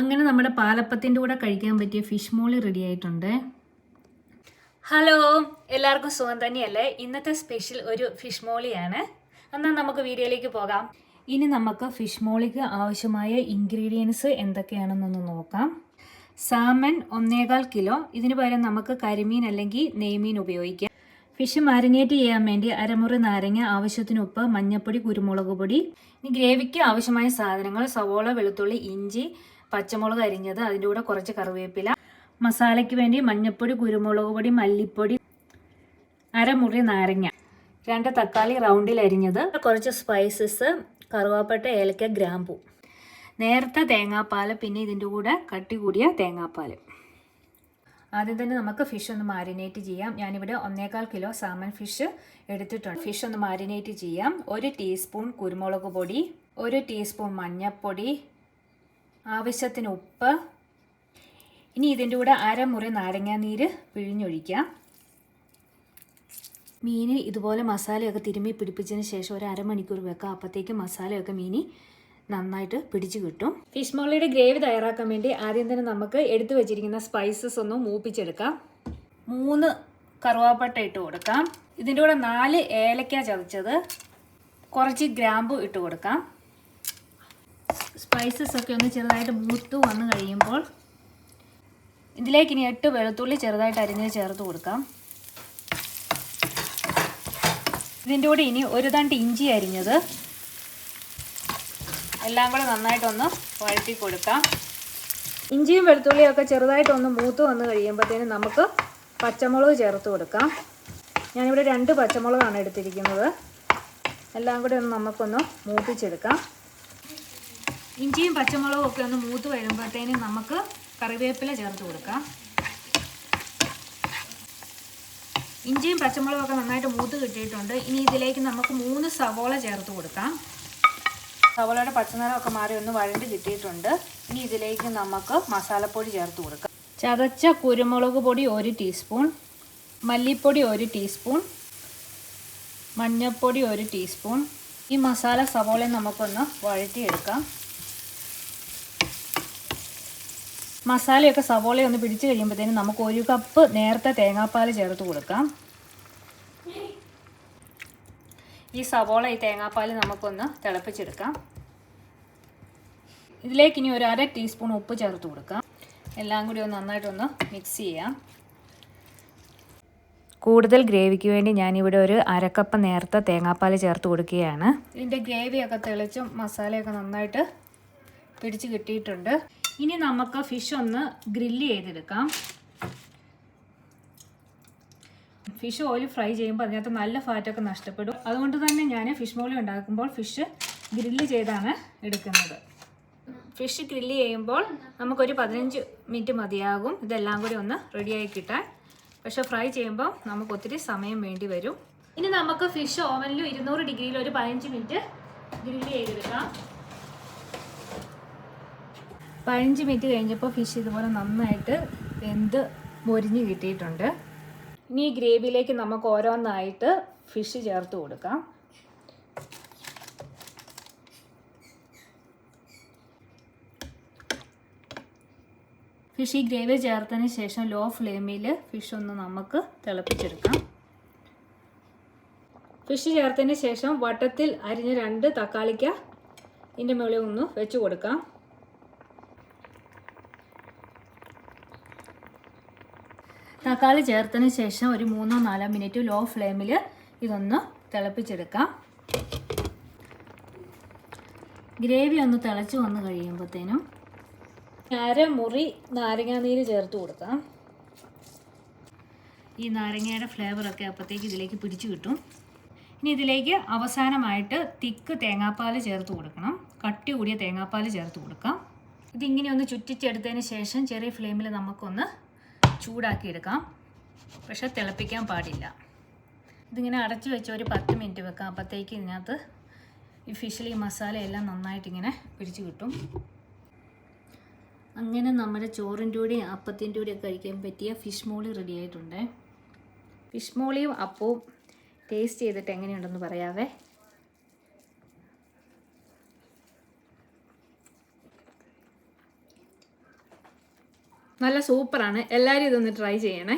അങ്ങനെ നമ്മുടെ പാലപ്പത്തിന്റെ കൂടെ കഴിക്കാൻ പറ്റിയ ഫിഷ് മോളി റെഡി ആയിട്ടുണ്ട്. ഹലോ എല്ലാവർക്കും സുഖം തന്നെയല്ലേ? ഇന്നത്തെ സ്പെഷ്യൽ ഒരു ഫിഷ് മോളിയാണ് എന്നാൽ നമുക്ക് വീഡിയോയിലേക്ക് പോകാം. ഇനി നമുക്ക് ഫിഷ് മോളിക്ക് ആവശ്യമായ ഇൻഗ്രീഡിയൻസ് എന്തൊക്കെയാണെന്നൊന്ന് നോക്കാം. സാമൻ ഒന്നേകാൽ കിലോ. ഇതിന് പകരം നമുക്ക് കരിമീൻ അല്ലെങ്കിൽ നെയ്മീൻ ഉപയോഗിക്കാം. ഫിഷ് മാരിനേറ്റ് ചെയ്യാൻ വേണ്ടി അരമുറി നാരങ്ങ ആവശ്യത്തിന് ഉപ്പ് മഞ്ഞൾപ്പൊടി കുരുമുളക് പൊടി ഇനി ഗ്രേവിക്ക് ആവശ്യമായ സാധനങ്ങൾ സവോള വെളുത്തുള്ളി ഇഞ്ചി പച്ചമുളക് അരിഞ്ഞത് അതിന്റെ കൂടെ കുറച്ച് കറിവേപ്പില മസാലയ്ക്ക് വേണ്ടി മഞ്ഞൾപ്പൊടി കുരുമുളക് പൊടി മല്ലിപ്പൊടി അരമുറി നാരങ്ങ. രണ്ട് തക്കാളി റൗണ്ടിൽ അരിഞ്ഞത് കുറച്ച് സ്പൈസസ് കറുവാപ്പട്ട ഏലക്ക ഗ്രാമ്പു. നേരത്തെ തേങ്ങാപ്പാൽ പിന്നെ ഇതിന്റെ കൂടെ കട്ടി കൂടിയ തേങ്ങാപ്പാൽ. ആദ്യം തന്നെ നമുക്ക് ഫിഷ് ഒന്ന് മാരിനേറ്റ് ചെയ്യാം. ഞാനിവിടെ ഒന്നേകാൽ കിലോ സാമൻ ഫിഷ് എടുത്തിട്ടുണ്ട്. ഫിഷ് ഒന്ന് മാരിനേറ്റ് ചെയ്യാം. ഒരു ടീസ്പൂൺ കുരുമുളക് പൊടി ഒരു ടീസ്പൂൺ മഞ്ഞൾപ്പൊടി ആവശ്യത്തിന് ഉപ്പ്. ഇനി ഇതിന്റെ കൂടെ അരമുറി നാരങ്ങാനീര് പിഴിഞ്ഞൊഴിക്കാം മീന് ഇതുപോലെ മസാലയൊക്കെ തിരുമ്മി പിടിപ്പിച്ചതിന് ശേഷം ഒരു അരമണിക്കൂർ വെക്കാം അപ്പോഴത്തേക്ക് മസാലയൊക്കെ മീനി നന്നായിട്ട് പിടിച്ചു കിട്ടും. ഫിഷ് മോളിയുടെ ഗ്രേവി തയ്യാറാക്കാൻ വേണ്ടി ആദ്യം തന്നെ നമുക്ക് എടുത്തു വെച്ചിരിക്കുന്ന സ്പൈസസ് ഒന്ന് മൂപ്പിച്ചെടുക്കാം. മൂന്ന് കറുവാപ്പട്ട ഇട്ട് കൊടുക്കാം. ഇതിന്റെ കൂടെ നാല് ഏലക്ക ചതച്ചത്. കുറച്ച് ഗ്രാമ്പു ഇട്ട് കൊടുക്കാം. സ്പൈസസ് ഒക്കെ ഒന്ന് ചെറുതായിട്ട് മൂത്ത് വന്ന് കഴിയുമ്പോൾ ഇതിലേക്ക് ഇനി എട്ട് വെളുത്തുള്ളി ചെറുതായിട്ട് അരിഞ്ഞ് ചേർത്ത് കൊടുക്കാം. ഇതിന്റെ കൂടെ ഇനി ഒരു തണ്ട് ഇഞ്ചി അരിഞ്ഞത് എല്ലാം കൂടെ നന്നായിട്ടൊന്ന് വഴറ്റി കൊടുക്കാം. ഇഞ്ചിയും വെളുത്തുള്ളിയും ഒക്കെ ചെറുതായിട്ടൊന്ന് മൂത്ത് വന്ന് കഴിയുമ്പോഴത്തേനും നമുക്ക് പച്ചമുളക് ചേർത്ത് കൊടുക്കാം. ഞാനിവിടെ രണ്ട് പച്ചമുളകാണ് എടുത്തിരിക്കുന്നത്. എല്ലാം കൂടെ ഒന്ന് നമുക്കൊന്ന് മൂപ്പിച്ചെടുക്കാം. ഇഞ്ചിയും പച്ചമുളകും ഒക്കെ ഒന്ന് മൂത്ത് വരുമ്പോഴത്തേനും നമുക്ക് കറിവേപ്പില ചേർത്ത് കൊടുക്കാം. ഇഞ്ചിയും പച്ചമുളകും ഒക്കെ നന്നായിട്ട് മൂത്ത് കിട്ടിയിട്ടുണ്ട്. ഇനി ഇതിലേക്ക് നമുക്ക് മൂന്ന് സവോള ചേർത്ത് കൊടുക്കാം. സവോളയുടെ പച്ചനിറമൊക്കെ മാറി ഒന്ന് വഴണ്ട് കിട്ടിയിട്ടുണ്ട്. ഇനി ഇതിലേക്ക് നമുക്ക് മസാലപ്പൊടി ചേർത്ത് കൊടുക്കാം. ചതച്ച കുരുമുളക് പൊടി ഒരു ടീസ്പൂൺ മല്ലിപ്പൊടി ഒരു ടീസ്പൂൺ മഞ്ഞൾപ്പൊടി ഒരു ടീസ്പൂൺ. ഈ മസാല സവോളയും നമുക്കൊന്ന് വഴറ്റിയെടുക്കാം. മസാലയൊക്കെ സവോളയൊന്ന് പിടിച്ച് കഴിയുമ്പോഴത്തേനും നമുക്ക് ഒരു കപ്പ് നേരത്തെ തേങ്ങാപ്പാൽ ചേർത്ത് കൊടുക്കാം. ഈ സവോള ഈ തേങ്ങാപ്പാൽ നമുക്കൊന്ന് തിളപ്പിച്ചെടുക്കാം. ഇതിലേക്ക് ഇനി ഒരു അര ടീസ്പൂൺ ഉപ്പ് ചേർത്ത് കൊടുക്കാം. എല്ലാം കൂടി ഒന്ന് നന്നായിട്ടൊന്ന് മിക്സ് ചെയ്യാം. കൂടുതൽ ഗ്രേവിക്ക് വേണ്ടി ഞാനിവിടെ ഒരു അരക്കപ്പ് നേരത്തെ തേങ്ങാപ്പാൽ ചേർത്ത് കൊടുക്കുകയാണ്. ഇതിന്റെ ഗ്രേവിയൊക്കെ തെളിച്ചും മസാലയൊക്കെ നന്നായിട്ട് പിടിച്ച് കിട്ടിയിട്ടുണ്ട്. ഇനി നമുക്ക് ഫിഷ് ഒന്ന് ഗ്രില്ല് ചെയ്തെടുക്കാം. ഫിഷ് ഓയിൽ ഫ്രൈ ചെയ്യുമ്പോൾ അതിനകത്ത് നല്ല ഫാറ്റൊക്കെ നഷ്ടപ്പെടും. അതുകൊണ്ട് തന്നെ ഞാൻ ഫിഷ് മോളി ഉണ്ടാക്കുമ്പോൾ ഫിഷ് ഗ്രില്ല് ചെയ്താണ് എടുക്കുന്നത്. ഫിഷ് ഗ്രില്ല് ചെയ്യുമ്പോൾ നമുക്കൊരു പതിനഞ്ച് മിനിറ്റ് മതിയാകും. ഇതെല്ലാം കൂടി ഒന്ന് റെഡിയായി കിട്ടാൻ. പക്ഷെ ഫ്രൈ ചെയ്യുമ്പോൾ നമുക്ക് ഒത്തിരി സമയം വേണ്ടി വരും. ഇനി നമുക്ക് ഫിഷ് ഓവനിൽ ഇരുന്നൂറ് ഡിഗ്രിയിൽ ഒരു പതിനഞ്ച് മിനിറ്റ് ഗ്രില്ല് ചെയ്തെടുക്കാം. പതിനഞ്ച് മിനിറ്റ് കഴിഞ്ഞപ്പോൾ ഫിഷ് ഇതുപോലെ നന്നായിട്ട് വെന്ത് മൊരിഞ്ഞ് കിട്ടിയിട്ടുണ്ട്. ഇനി ഈ ഗ്രേവിയിലേക്ക് നമുക്ക് ഓരോന്നായിട്ട് ഫിഷ് ചേർത്ത് കൊടുക്കാം. ഫിഷ് ഈ ഗ്രേവി ചേർത്തതിന് ശേഷം ലോ ഫ്ലെയിമിൽ ഫിഷ് ഒന്ന് നമുക്ക് തിളപ്പിച്ചെടുക്കാം. ഫിഷ് ചേർത്തതിന് ശേഷം വട്ടത്തിൽ അരിഞ്ഞ രണ്ട് തക്കാളിക്ക ഇതിന്റെ മുകളിൽ ഒന്ന് വെച്ച് കൊടുക്കാം. തക്കാളി ചേർത്തതിന് ശേഷം ഒരു മൂന്നോ നാലോ മിനിറ്റ് ലോ ഫ്ലെയിമിൽ ഇതൊന്ന് തിളപ്പിച്ചെടുക്കാം. ഗ്രേവി ഒന്ന് തിളച്ച് വന്ന് കഴിയുമ്പോഴത്തേനും അരമുറി നാരങ്ങാനീര് ചേർത്ത് കൊടുക്കാം. ഈ നാരങ്ങയുടെ ഫ്ലേവറൊക്കെ അപ്പോഴത്തേക്ക് ഇതിലേക്ക് പിടിച്ചു കിട്ടും. ഇനി ഇതിലേക്ക് അവസാനമായിട്ട് തിക്ക് തേങ്ങാപ്പാൽ ചേർത്ത് കൊടുക്കണം. കട്ടി കൂടിയ തേങ്ങാപ്പാൽ ചേർത്ത് കൊടുക്കാം. ഇതിങ്ങനെ ഒന്ന് ചുറ്റിച്ചെടുത്തതിന് ശേഷം ചെറിയ ഫ്ലെയിമിൽ നമുക്കൊന്ന് ചൂടാക്കി എടുക്കാം പക്ഷെ തിളപ്പിക്കാൻ പാടില്ല. ഇതിങ്ങനെ അടച്ചു വെച്ച് ഒരു പത്ത് മിനിറ്റ് വെക്കാം. അപ്പോഴത്തേക്ക് ഇതിനകത്ത് ഈ ഫിഷിൽ ഈ മസാലയെല്ലാം നന്നായിട്ടിങ്ങനെ പിടിച്ചു കിട്ടും. അങ്ങനെ നമ്മുടെ ചോറിന്റെ കൂടെയും അപ്പത്തിന്റെ കൂടെയും കഴിക്കാൻ പറ്റിയ ഫിഷ് മോളി റെഡി ആയിട്ടുണ്ട്. ഫിഷ് മോളിയും അപ്പവും ടേസ്റ്റ് ചെയ്തിട്ട് എങ്ങനെയുണ്ടെന്ന് പറയാവേ. നല്ല സൂപ്പറാണ്. എല്ലാവരും ഇതൊന്ന് ട്രൈ ചെയ്യണേ.